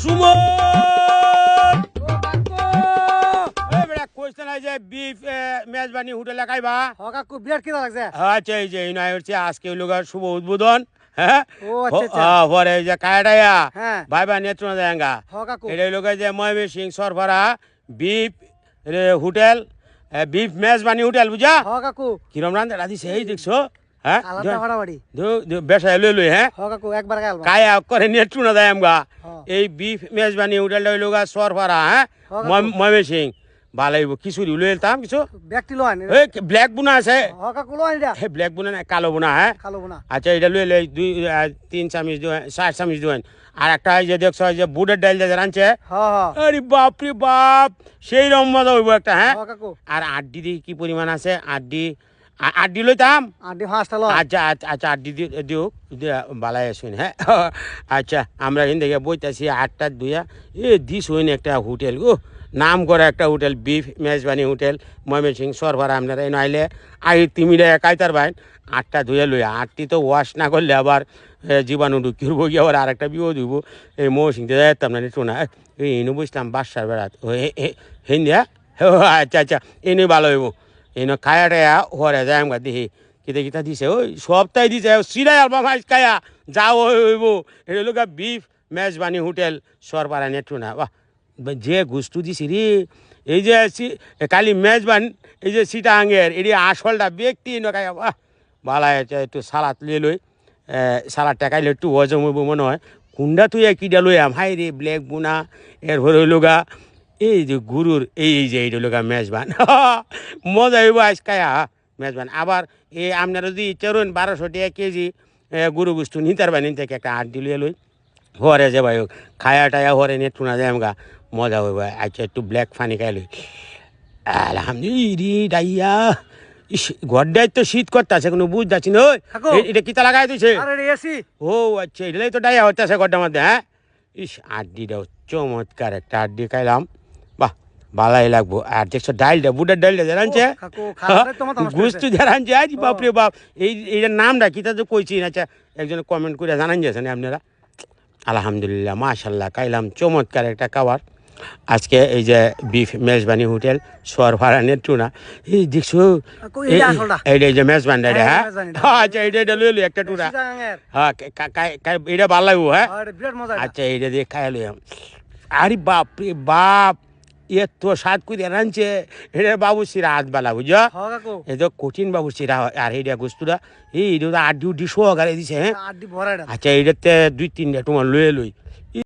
সুমন মেজবানি হোটেলে খাইবা? কাকু বিরাট কিনা লাগছে। আচ্ছা এই যে হচ্ছে আজকে শুভ উদ্বোধন হোটেল বিফ মেজবানি হোটেল বুঝা? কাকু। কিরম রান্ধা দিছে এই দেখছ? হ্যাঁ? বেসায় লই লই হ্যাঁ? কায়া করে দেয় আমগা। এই বিফ মেজবানি হোটেলটা হইল গা সরফরা হ্যাঁ? ময়মে সিং ভালো খিচুড়ি লই এলতাম কিছু? ব্ল্যাক বুনা আছে। ব্ল্যাক বুনা না কালো বুনা হ্যাঁ? আচ্ছা এটা লই লই দুই তিন চামিচ ষাট চামিচ দুই আর একটা যে দেখছ এই যে বুটের ডাল যে রাঁধছে। আরে বাপ রে বাপ সেই রকম মজা হইব একটা হ্যাঁ? আর আড্ডি দিয়ে কি পরিমাণ আছে? আড্ডি আড্ডি লইতাম আড্ডি লোন আচ্ছা আচ্ছা আচ্ছা আড্ডি দি- দিও বালাই শুন হ্যাঁ? আচ্ছা আমরা এখান থেকে বইতাছি আটটা দুইয়া। এ দিস হইন একটা হোটেল ও নাম করা একটা hotel beef Mezbani hotel Mymensingh সরবার আপনারা এই নাইলে আই তিমিরে কাইতার বাইন। আটটা ধুয়ে লইয়া আটটি তো ওয়াশ না করলে আবার জীবাণু ঢুকিয়ে গিয়ে আবার আর একটা বিপদ হইব। এই মৌসিং দিয়ে যেতাম না একটু না এই এনে বুঝলাম বাসার বেড়াত। ও হিন্দিয়া আচ্ছা আচ্ছা এনে ভালো হইব। এনে খায়া টায়া হরে যায় আমরা দেখি কিতা কিতা দিছে ওই সপ্তাহে দিছে সিরাই আলবা মাছ খায়া যাও হইব এটা লোক বিফ মেজবানি হোটেল সরপাড়া নেটু না বাহ যে গুস্তু দিছি রে এই যে কালি মেজবান এই যে সিটা আঙ্গের এটি আসলটা ব্যক্তি নখায় বাহ আছে একটু সালাদ লিয়ে লই সালাদটা খাইলে একটু হজম হইব মনে হয় কুন্ডা তুই কিটা লই আম হাই রে ব্ল্যাক বুনা এরপরে হইল এই যে গুরুর এই যে এইটা গা মেজবান। মজা হইব আজ খায়া মেজবান। আবার এই আপনারা যদি চরুন বারোশো টাকা কেজি এ, গরু গুস্তু নিতার বানিন থেকে একটা আট দিলিয়ে লই। হরে যে ভাই খায়া টায়া হরে নিয়ে টুনা যায় আমগা। মজা হইব আচ্ছা একটু ব্ল্যাক ফানি খাইলি আলহামদুলিল্লাহ ডাইয়া। ইস ঘরটাই তো শীত করতেছে কোনো বুঝ যাচ্ছি না। ওই, এটা কিতা লাগাই দিছে? ও আচ্ছা এটাই তো ডাইয়া হচ্ছে ঘরটার মধ্যে হ্যাঁ? ইস আড্ডিটা চমৎকার একটা আড্ডি খাইলাম। ভালাই লাগবো। আর দেখছ ডাইলটা বুটের ডাইলটা তো আমার গুস্তু জানাচ্ছে আজ বাপরে বাপ এই এইটার নামটা কিতা তো কইছি না। আচ্ছা একজন কমেন্ট করে জানান যাচ্ছেন আপনারা? আলহামদুলিল্লাহ মাশাল্লাহ খাইলাম। চমৎকার একটা খাবার। আজকে এই যে বিফ মেজবানি হোটেল সোয়ার ভাড়া টুনা। এই দেখছ। এইটা এই যে মেজবানটা হ্যাঁ, হ্যাঁ? আচ্ছা এইটা এটা লইলি একটা টুনা। হ্যাঁ কা- কা- কা- কা- এটা ভালো লাগবো হ্যাঁ। আচ্ছা এইটা দিয়ে খাই লইলাম আরে বাপ রে বাপ এ তো সাত কুই রাঁধছে এটা বাবু সিরা হাত বালা বুঝ এ তো কঠিন বাবু সিরা আর এইটা গোস্তুরা এই এটা আড্ডি উড্ডি সহকারে দিছে হ্যাঁ আচ্ছা এইটাতে দুই তিনটা তোমার লয়ে লই